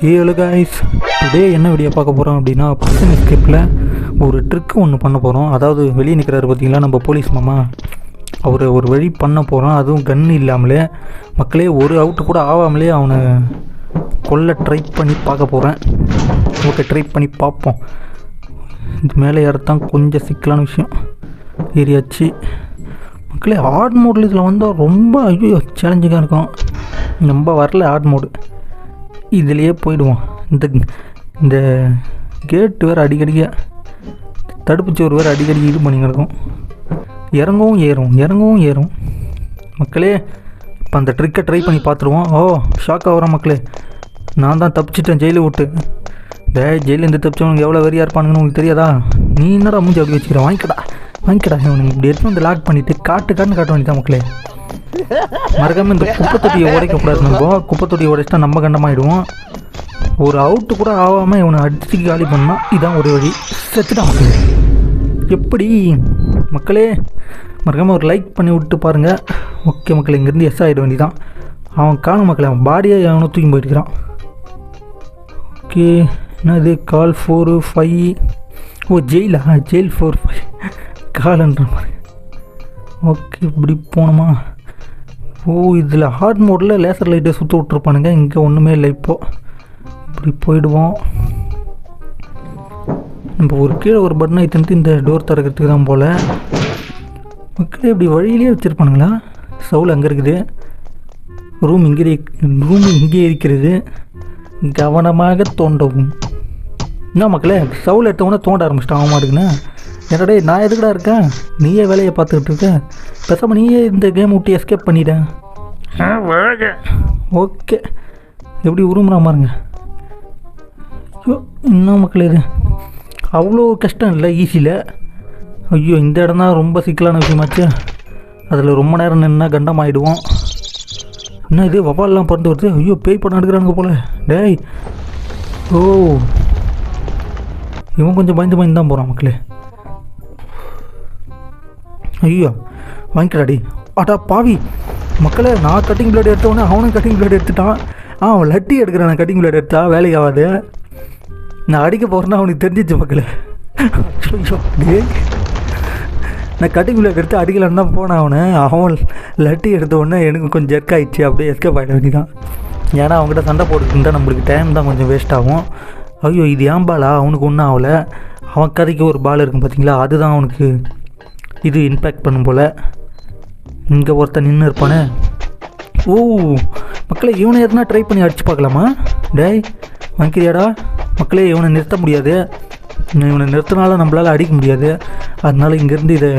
ஏழு guys today என்ன video பார்க்க போகிறோம் அப்படின்னா பர்சன் எஸ்கேப்பில் ஒரு ட்ரிக்கு ஒன்று பண்ண போகிறோம் அதாவது வெளியே நிற்கிறாரு பார்த்தீங்களா? நம்ம போலீஸ் மாமா. அவர் ஒரு வழி பண்ண போகிறோம் அதுவும் கன் இல்லாமலே மக்களே ஒரு அவுட்டு கூட ஆகாமலே அவனை கொல்ல ட்ரை பண்ணி பார்க்க போகிறேன் ஓகே ட்ரை பண்ணி பார்ப்போம். இது மேலே ஏறத்தான் கொஞ்சம் சிக்கலான விஷயம். ஏறியாச்சு. மக்களே ஹார்ட் மோடில் இதில் வந்தால் ரொம்ப ஐயோ சேலஞ்சிங்காக இருக்கும். ரொம்ப வரல ஹார்ட் மோடு இதுலேயே போயிடுவான். இந்த இந்த கேட்டு வேறு அடிக்கடிக்க தடுப்புச்சோறு வேறு அடிக்கடி இது பண்ணி கிடக்கும் இறங்கவும் ஏறும் இறங்கவும் ஏறும். மக்களே இப்போ அந்த ட்ரிக்கை ட்ரை பண்ணி பார்த்துருவோம். ஓ ஷாக் ஆகிறோம் மக்களே. நான் தான் தப்பிச்சிட்டேன் ஜெயிலு விட்டு. டே ஜெயிலேருந்து தப்பிச்சவனுக்கு எவ்வளோ வெறியாக இருப்பானுங்கன்னு உங்களுக்கு தெரியாதா? நீ என்னடா மூஞ்சி அப்படி வச்சுக்கிறேன் வாங்கிக்கடா வாங்கிக்கடா. இவனுக்கு இப்படி எடுத்து வந்து லாக் பண்ணிவிட்டு காட்டு காட்டுன்னு காட்ட வேண்டியதான் மக்களே. மறக்காம இந்த குப்பை தொட்டியை உடைக்கக்கூடாது நம்ம. குப்பை தொட்டியை உடைச்சிட்டா நம்ம கண்டமாயிடுவோம். ஒரு அவுட்டு கூட ஆகாமல் இவனை அடிச்சு காலி பண்ணால் இதான் ஒரு வழி. செத்துட்டான் எப்படி? மக்களே மறக்காமல் ஒரு லைக் பண்ணி விட்டு பாருங்கள் ஓகே மக்களே இங்கேருந்து எஸ் ஆகிட வேண்டியதான் அவன் காணும் மக்களே அவன் பாடியை அவனை தூக்கி போயிருக்கிறான். ஓகே என்னது கால் ஃபோரு ஃபைவ் ஓ ஜெயிலா ஜெயில் ஃபோர் ஃபைவ் கால்ன்ற மாதிரி. ஓகே இப்படி போனோமா? ஓ இதில் ஹார்ட் மோடில் லேசர் லைட்டை சுற்ற விட்ருப்பானுங்க இங்கே ஒன்றுமே இல்லை இப்போது இப்படி போயிடுவோம். நம்ம ஒரு கீழே ஒரு பட்டனை தந்து இந்த டோர் திறக்கிறதுக்கு தான் போல். மக்களே இப்படி வழியிலே வச்சுருப்பானுங்களா? சவுல் அங்கே இருக்குது. ரூம் இங்கே ரூம் இங்கே இருக்கிறது. கவனமாக தோண்டவும். என்ன மக்களே சவுல் எடுத்தவொடனே தோண்ட ஆரம்பிச்சிட்டான். அவன் மாட்டுக்குன்னு என்னடே நான் எதுக்குடா இருக்கேன்? நீயே வேலையை பார்த்துக்கிட்டு இருக்க. பேசாம நீயே இந்த கேம் விட்டு எஸ்கேப் பண்ணிட்டேன் ஓகே எப்படி உருமுறா பாருங்க. ஐயோ இன்னும் மக்களே இது? அவ்வளோ கஷ்டம் இல்லை ஈஸியில் ஐயோ இந்த இடம் தான் ரொம்ப சிக்கலான விஷயமாச்சு. அதில் ரொம்ப நேரம் நின்னா கண்டம் ஆகிடுவோம் என்ன இது வவால்லாம் பறந்து வருது? ஐயோ பேய் படம் எடுக்கிறானுங்க போல. டேய். ஓ. இவன் கொஞ்சம் பயந்து பயந்து தான் போகிறான் மக்களே. ஐயோ வாங்கிக்கடாடி அடா பாவி. மக்களை நான் கட்டிங் பிளேட் எடுத்தவொடனே அவனும் கட்டிங் பிளேட் எடுத்துட்டான். ஆ அவன் லட்டி எடுக்கிறான். கட்டிங் பிளேட் எடுத்தா வேலைக்கு ஆகாது. நான் அடிக்க போகிறேன்னா அவனுக்கு தெரிஞ்சிச்சு மக்களே. ஐயோ, நான் கட்டிங் பிளேட் எடுத்து அடிக்கலான்னு தான் போனேன் அவனை. அவன் லட்டி எடுத்த உடனே எனக்கு கொஞ்சம் ஜெர்க் ஆகிடுச்சு அப்படியே எஸ்கேப் ஆகிட வேண்டியதான் ஏன்னா அவங்ககிட்ட சண்டை போட்டுருந்தா நம்மளுக்கு டைம் தான் கொஞ்சம் வேஸ்ட் ஆகும். ஐயோ இது ஏன் பாலா அவனுக்கு ஒன்றும் ஆகலை. அவன் கதைக்கு ஒரு பால் இருக்கும் பார்த்தீங்களா அதுதான் அவனுக்கு இது இம்பேக்ட் பண்ணும் போல். இங்கே ஒருத்தன் நின்று இருப்பானே. ஓ மக்களே இவனை எதுனா ட்ரை பண்ணி அடிச்சு பார்க்கலாமா? டேய் வாங்கிக்கிறியாடா? மக்களே இவனை நிறுத்த முடியாது. இவனை நிறுத்தினால நம்மளால் அடிக்க முடியாது. அதனால் இங்கேருந்து இதை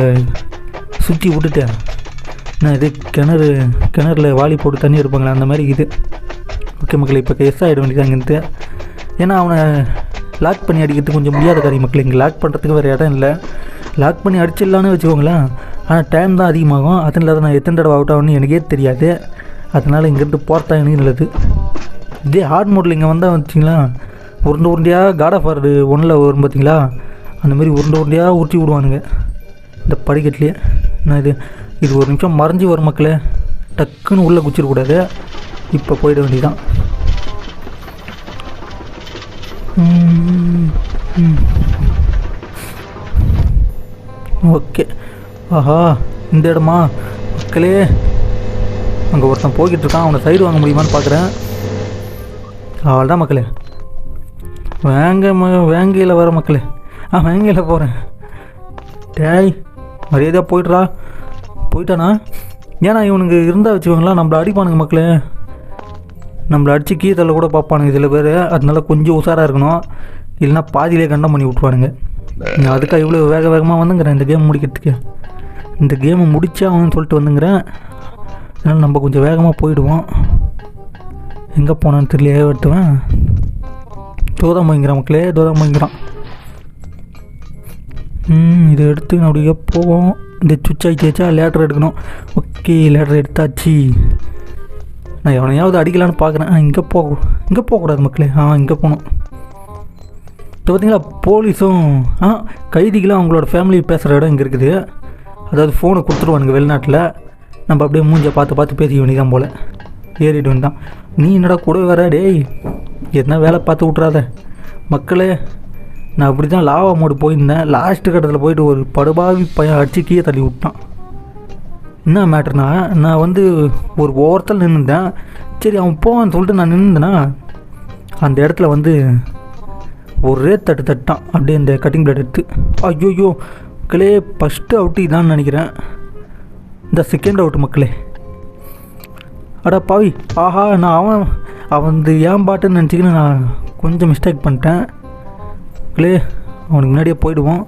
சுற்றி விட்டுட்டேன். நான் இது கிணறு கிணறுல வாலி போட்டு தண்ணி இருப்பாங்களே அந்த மாதிரி இது. ஓகே மக்களே இப்போ எஸ் ஆகிட வேண்டியது அங்கேருந்து ஏன்னா அவனை லாக் பண்ணி அடிக்கிறதுக்கு கொஞ்சம் முடியாத காரியம் மக்கள். இங்கே லாக் பண்ணுறதுக்கு வேறு இடம் இல்லை. லாக் பண்ணி அடிச்சிடலான்னு வச்சுக்கோங்களேன். ஆனால் டைம் தான் அதிகமாகும். அதனால இல்லாத நான் எத்தனை தடவை அவுட் ஆகணும்னு எனக்கே தெரியாது. அதனால் இங்கேருந்து போகிறதா எனக்கு நல்லது. இதே ஹார்ட் மோடில் இங்கே வந்தால் வச்சிங்களா உருண்டை உருண்டையாக காட் ஆஃப் ஆர்டு ஒன்றில் வரும் பார்த்தீங்களா அந்த மாதிரி உருண்டை உருண்டையாக உருட்டி விடுவானுங்க. இந்த படிக்கட்டுலேயே. நான் இது இது ஒரு நிமிஷம் மறைஞ்சி வரும் மக்களே. டக்குன்னு உள்ளே குச்சிடக்கூடாது. இப்போ போயிட வேண்டியதான் ஓகே. ஆஹா இந்த இடமா? மக்களே அங்கே ஒருத்தன் போய்கிட்டு இருக்கான் அவனை சைடு வாங்க முடியுமான்னு பார்க்குறேன் அவள் தான் மக்களே. வேங்க ம வேங்கையில் வர மக்களே. ஆ வேங்கையில் போகிறேன் டேய் மரியாதையாக போய்ட்றா. போயிட்டானா? ஏன்னா இவனுக்கு இருந்தால் வச்சுக்கோங்களா நம்மளை அடிப்பானுங்க மக்களே. நம்மளை அடித்து கீழே கூட பார்ப்பானுங்க சில பேர். அதனால கொஞ்சம் உஷாராக இருக்கணும். இல்லைன்னா பாதியிலே கண்டம் பண்ணி விட்ருவானுங்க அதுக்காக இவ்வளோ வேக வேகமாக வந்துங்கிறேன். இந்த கேம் முடிக்கிறதுக்கு. இந்த கேமை முடிச்சா சொல்லிட்டு வந்துங்கிறேன். அதனால் நம்ம கொஞ்சம் வேகமாக போயிடுவோம். எங்கே போனான்னு தெரியலையே ஏவட்டுவேன் தோதா வாங்கிறான் மக்களே தோதா வாங்கிறான் ம் இதை எடுத்து அப்படியே போவோம். இந்த சுவிட்ச் ஆகிடுச்சா லேட்டர் எடுக்கணும். ஓகே லேட்டர் எடுத்தாச்சு. நான் எவனையாவது அடிக்கலான்னு பார்க்குறேன். இங்கே போக இங்கே போகக்கூடாது மக்களே. ஆ இங்கே போகணும். இப்போ பார்த்தீங்களா போலீஸும் ஆ கைதிகளும் அவங்களோட ஃபேமிலி பேசுகிற இடம் இங்கே இருக்குது. அதாவது ஃபோனை கொடுத்துருவானுங்க வெளிநாட்டில். நம்ம அப்படியே மூஞ்சை பார்த்து பார்த்து பேசிக்க வேண்டியதான் போல். ஏறிட்டு வேண்டாம் நீ என்னடா கூட வர? டேய் என்ன வேலை பார்த்து விட்றாத மக்களே நான் அப்படி தான் லாவா மோடு போயிருந்தேன். லாஸ்ட்டு கட்டத்தில் போயிட்டு ஒரு படுபாவி பையன் அடிச்சு கீழே தள்ளி விட்டான். என்ன மேட்டர்னா நான் வந்து ஒரு ஓரத்தில் நின்றுந்தேன் சரி அவன் போவான்னு சொல்லிட்டு நான் நின்றுந்தேன்னா அந்த இடத்துல வந்து ஒரே தட்டு தட்டான். அப்படியே இந்த கட்டிங் பிளேட் எடுத்து ஐயோயோ மக்களே ஃபஸ்ட்டு அவுட்டு இதான்னு நினைக்கிறேன். இந்த செகண்ட் அவுட்டு மக்களே. அடா பாவி ஆஹா நான் அவன் அவன் வந்து ஏன் பாட்டுன்னு நினச்சிக்கின்னு நான் கொஞ்சம் மிஸ்டேக் பண்ணிட்டேன். மக்களே அவனுக்கு முன்னாடியே போயிடுவோம்.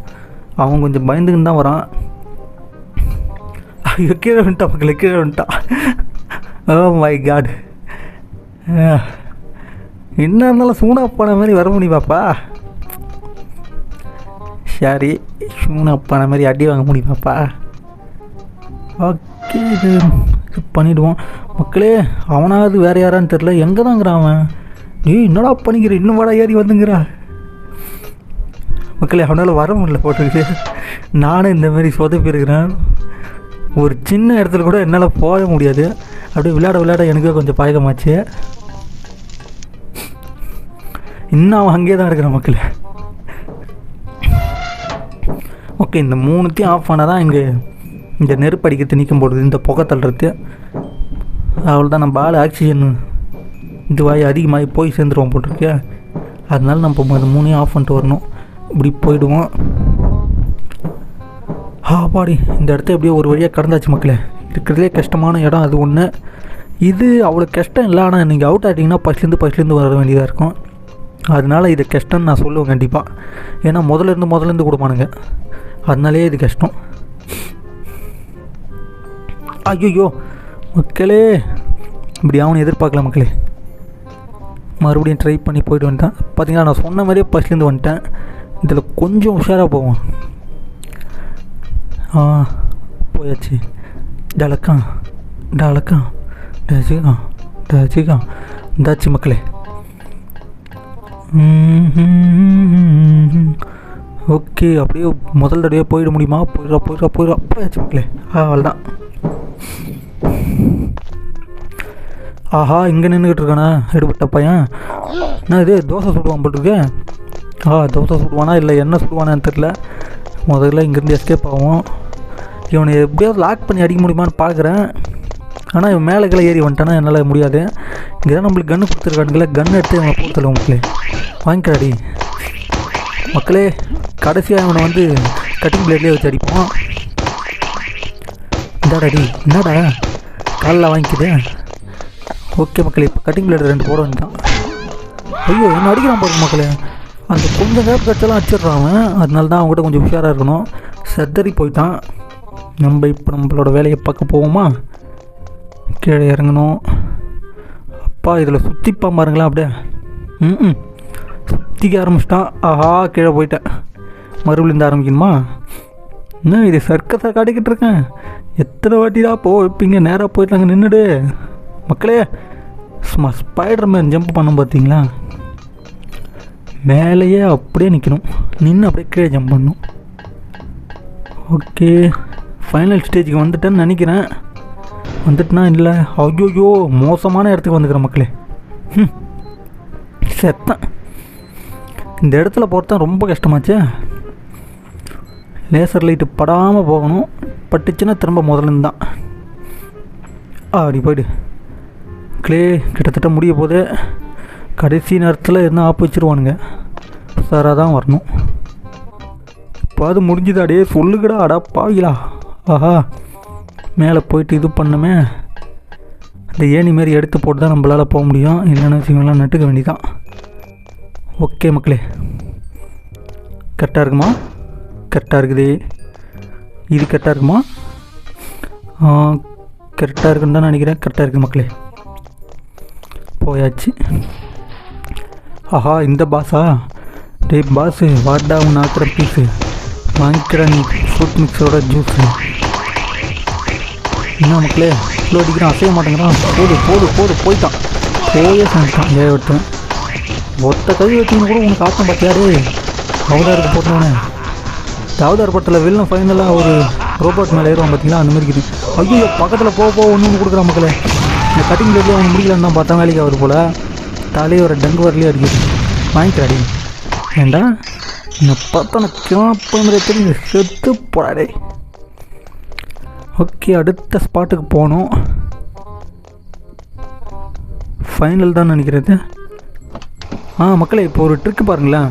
அவன் கொஞ்சம் பயந்துக்குன்னு தான் வரான். ஐயோ கீழே வந்துட்டான் மக்களே கீழே வந்துட்டான் ஓ oh மை காட் என்ன இருந்தாலும் சூனா போன மாதிரி வர முடியுமாப்பா சரி சூனா போன மாதிரி அடி வாங்க முடியுமாப்பா ஓகே இது பண்ணிவிடுவோம் மக்களே அவனாவது வேறு யாரான்னு தெரில எங்கே தாங்கிறான் அவன்? ஏய் என்னடா பண்ணிக்கிற? இன்னும் வாடா ஏறி வந்துங்கிறா. மக்களே அவனால் வர முடியல போட்டுருக்கு நானும் இந்த மாதிரி ஒரு சின்ன இடத்துல கூட என்னால் போக முடியாது. அப்படியே விளையாட விளையாட எனக்கே கொஞ்சம் பழக்கமாச்சு இன்னும் அவன் அங்கேயே தான் இருக்கிறான் மக்கள். ஓகே இந்த மூணுத்தையும் ஆஃப் பண்ணால் தான் இங்கே இந்த நெருப்பு அடிக்கிறது நிற்கும் போடுது இந்த புகை தள்ளுறது அவ்வளோதான் நம்ம பால் ஆக்சிஜன் இதுவாகி அதிகமாகி போய் சேர்ந்துருவோம் போட்டிருக்கே அதனால நம்ம அது மூணையும் ஆஃப் பண்ணிட்டு வரணும். இப்படி போயிடுவோம். ஆ பாடி இந்த இடத்த எப்படியோ ஒரு வழியாக கடந்தாச்சு மக்களே. இருக்கிறதுலே கஷ்டமான இடம் அது ஒன்று இது அவ்வளோ கஷ்டம் இல்லை ஆனால் நீங்கள் அவுட் ஆகிட்டிங்கன்னா ஃபஸ்ட்லேருந்து ஃபஸ்ட்லேருந்து வர வேண்டியதாக இருக்கும். அதனால இது கஷ்டம்னு நான் சொல்லுவேன் கண்டிப்பாக ஏன்னா முதல்ல இருந்து முதல்ல இருந்து கொடுப்பானுங்க. அதனாலேயே இது கஷ்டம். ஐயோ மக்களே. இப்படி அவனை எதிர்பார்க்கல மக்களே. மறுபடியும் ட்ரை பண்ணி போயிட்டு வந்துட்டேன். பார்த்தீங்களா நான் சொன்ன மாதிரியே ஃபஸ்ட்லேருந்து வந்துட்டேன். இதில் கொஞ்சம் உஷாராக போவோம். ஆ போயாச்சு. டலக்கா டலக்கா டச்சிக்கா டஜிகா இந்தாச்சு மக்களே. ஓகே அப்படியே முதல் தடவையாக போயிட முடியுமா? போயிடா போயிடா போயிடா போயாச்சு மக்களே. ஆ அவ்வளோதான் ஆஹா இங்கே நின்றுக்கிட்டு இருக்கானா எடுபட்ட பையன்? நான் இது தோசை சுடுவான் போட்டுருக்கு ஆ தோசை சுடுவானா இல்லை என்ன சுடுவானான்னு தெரில முதல்ல இங்கேருந்து எஸ்கேப் ஆகும் இவனை எப்படியாவது லாக் பண்ணி அடிக்க முடியுமான்னு பார்க்குறேன் ஆனால் இவன் மேலே கீழே ஏறி வந்துட்டானா என்னால் முடியாது. இங்கே தான் நம்மளுக்கு கன்று கொடுத்துருக்கானுங்களே கன் எடுத்து இவனை போகிறதில்ல மக்களே. வாங்கிக்கடாடி மக்களே கடைசியாக இவனை வந்து கட்டிங் பிளேட்லேயே வச்சு அடிப்போம். இந்தாடாடி என்னடா காலில் வாங்கிக்குது. ஓகே மக்களே இப்போ கட்டிங் பிளேட் ரெண்டு போட வேண்டாம் ஐயோ என்ன அடிக்கிறான் பாருங்க மக்களே. அந்த கொஞ்சம் கேப் கட்டெல்லாம் அடிச்சிடுறான் அவன். அதனால தான் அவங்ககிட்ட கொஞ்சம் உஷாராக இருக்கணும். செத்தறி போயிட்டான். நம்ம இப்போ நம்மளோட வேலையை பார்க்க போவோமா? கீழே இறங்கணும். அப்பா இதில் சுற்றிப்பா பாருங்களேன் அப்படியே. ம் ம் சுற்றிக்க ஆரம்பிச்சிட்டான். ஆஹா கீழே போயிட்டேன். மறுபடியும் இந்த ஆரம்பிக்கணுமா? என்ன இது சர்க்கஸை காட்டிக்கிட்டு இருக்கேன்? எத்தனை வாட்டிடா போ வைப்பீங்க நேராக போயிட்டாங்க நின்றுடு மக்களே சும்மா ஸ்பைடர் மேன் ஜம்ப் பண்ண பார்த்தீங்களா மேலேயே அப்படியே நிற்கணும் நின்று அப்படியே கீழே ஜம்ப் பண்ணணும். ஓகே ஃபைனல் ஸ்டேஜுக்கு வந்துட்டேன்னு நினைக்கிறேன். வந்துட்டுனா இல்லை. ஐயோயோ மோசமான இடத்துக்கு வந்துக்கிறேன் மக்களே. ம் செத்தேன். இந்த இடத்துல போகிறது ரொம்ப கஷ்டமாச்சே. லேசர் லைட்டு படாமல் போகணும். பட்டுச்சுன்னா திரும்ப முதல்ல தான் அப்படி போய்டு. க்ளே கிட்டத்தட்ட முடிய போது கடைசி நேரத்தில் என்ன ஆப்பு வச்சுருவானுங்க. சாராக தான் வரணும். இப்போ அது முடிஞ்சுதாடே. சொல்லுங்கடா அடா பாவிலா ஆஹா. மேலே போயிட்டு இது பண்ணுமே. அந்த ஏணி மாரி எடுத்து போட்டு தான் நம்மளால் போக முடியும். இல்லைன்னு வச்சுக்கோங்களேன் நட்டுக்க வேண்டிதான் ஓகே மக்களே. கரெக்டாக இருக்குமா? கரெக்டாக இருக்குது. இது கரெக்டாக இருக்குமா? கரெக்டாக இருக்குன்னு தான் நினைக்கிறேன். கரெக்டாக இருக்குது மக்களே. போயாச்சு. ஆஹா இந்த பாஸா? டேய் பாஸு வாட்டா உன் ஆக்கிற பீஸு வாங்கிக்கிற நீ ஃப்ரூட் மிக்ஸோட ஜூஸு என்ன மக்களே? இவ்வளோ அடிக்கிறான் அசைய மாட்டேங்கிறான். போடு போடு போடு போயிட்டான். போயே செஞ்சுட்டான் ஏ ஒருத்தன். ஒத்த கை வச்சுன்னு கூட உனக்கு ஆட்டம் பார்த்தியாரு அவதாருக்கு போட்டோன்னே அவதார் படத்தில் வில்லன் ஃபைனலாக ஒரு ரோபோட் மேலே ஏறுவான் பார்த்தீங்களா அந்த மாதிரி இருக்குது ஐயோ பக்கத்தில் போக போக ஒன்று ஒன்று கொடுக்குறான் மக்களே. இந்த கட்டிங் பிளேட்லேயே அவன் முடிக்கலன்னு தான் பார்த்தா வேலைக்கு அவர் போல். தலையோட டங்கு வரலையே அடிக்குது. வாங்கிக்கிறாடி ஏண்டா? என்னை பார்த்தா நான் கிளம்ப தெரியுது. செத்து போடாடே ஓகே அடுத்த ஸ்பாட்டுக்கு போகணும். ஃபைனல் தான் நினைக்கிறது. ஆ மக்களே இப்போ ஒரு ட்ரிக்கு பாருங்களேன்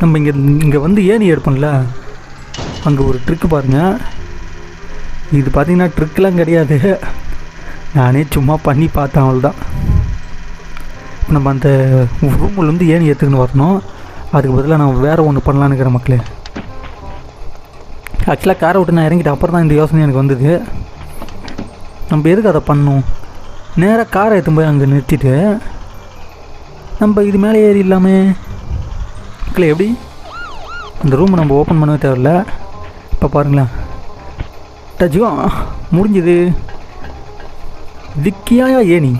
நம்ம இங்கே இங்கே வந்து ஏணி எடுப்போம்ல. அங்கே ஒரு ட்ரிக்கு பாருங்கள் இது பார்த்தீங்கன்னா ட்ரிக்கெலாம் கிடையாது. நானே சும்மா பண்ணி பார்த்தேன் அவ்வளோதான் நம்ம அந்த ரூம்லேருந்து ஏணி எடுத்துக்கின்னு வரணும். அதுக்கு பதிலாக நான் வேறு ஒன்று பண்ணலான்னு இருக்கிறேன் மக்களே. ஆக்சுவலாக காரை விட்டு நான் இறங்கிட்டு அப்புறம் தான் இந்த யோசனை எனக்கு வந்தது. நம்ம எதுக்கு அதை பண்ணணும்? நேராக காரை எடுத்து போய் அங்கே நிறுத்திட்டு நம்ம இது மேலே ஏறி இல்லாமே. மக்களே எப்படி? அந்த ரூமை நம்ம ஓப்பன் பண்ணவே தேவையில்ல. இப்போ பாருங்களேன். டச்சுக்கும் முடிஞ்சது. விக்கியாயா ஏணி?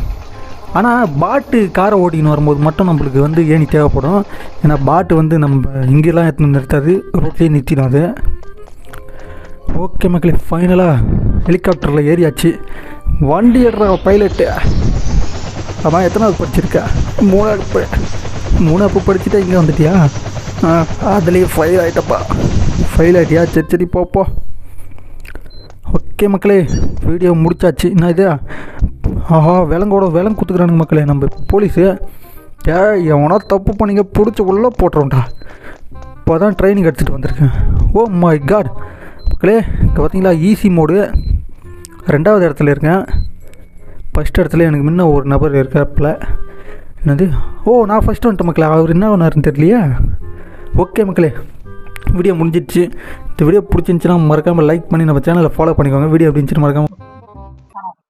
ஆனால் பாட்டு காரை ஓட்டின்னு வரும்போது மட்டும் நம்மளுக்கு வந்து ஏணி தேவைப்படும். ஏன்னா பாட்டு வந்து நம்ம இங்கெல்லாம் எடுத்துன்னு நிறுத்தாது. ரோட்லேயே நிறுத்திடும் அது. ஓகே மக்களே ஃபைனலாக ஹெலிகாப்டரில் ஏறியாச்சு. வண்டி எடுற பைலட்டு அம்மா எத்தனாவது படிச்சிருக்கா? மூணாவது ப- மூணாவது படிச்சுட்டா இங்கே வந்துட்டியா? ஆ அதுலேயே ஃபெயில் ஆகிட்டப்பா ஃபெயில் ஆகிட்டியா சரி சரி போப்போ ஓகே மக்களே வீடியோ முடிச்சாச்சு. என்ன இது? ஆஹா விலங்கோட விலங்கு கொடுத்துக்கிறானுங்க மக்களே. நம்ம போலீஸு ஏ எவனா தப்பு பண்ணிங்க பிடிச்சி உள்ளே போட்டுறோம்டா இப்போ தான் ட்ரைனிங் எடுத்துகிட்டு வந்திருக்கேன். ஓ மை காட் மக்களே இங்கே பார்த்தீங்களா ஈஸி மோடு ரெண்டாவது இடத்துல இருக்கேன். ஃபஸ்ட் இடத்துல எனக்கு முன்ன ஒரு நபர் இருக்கிறப்பில் என்னது? ஓ நான் ஃபஸ்ட்டு வந்துட்டேன் மக்களே. அவர் என்ன ஒன்றாருன்னு தெரியலையா? ஓகே மக்களே வீடியோ முடிஞ்சிடுச்சு. இந்த வீடியோ பிடிச்சிருந்துச்சுன்னா மறக்காமல் லைக் பண்ணி நம்ம சேனலை ஃபாலோ பண்ணிக்கோங்க. வீடியோ அப்படின்னு மறக்காமல்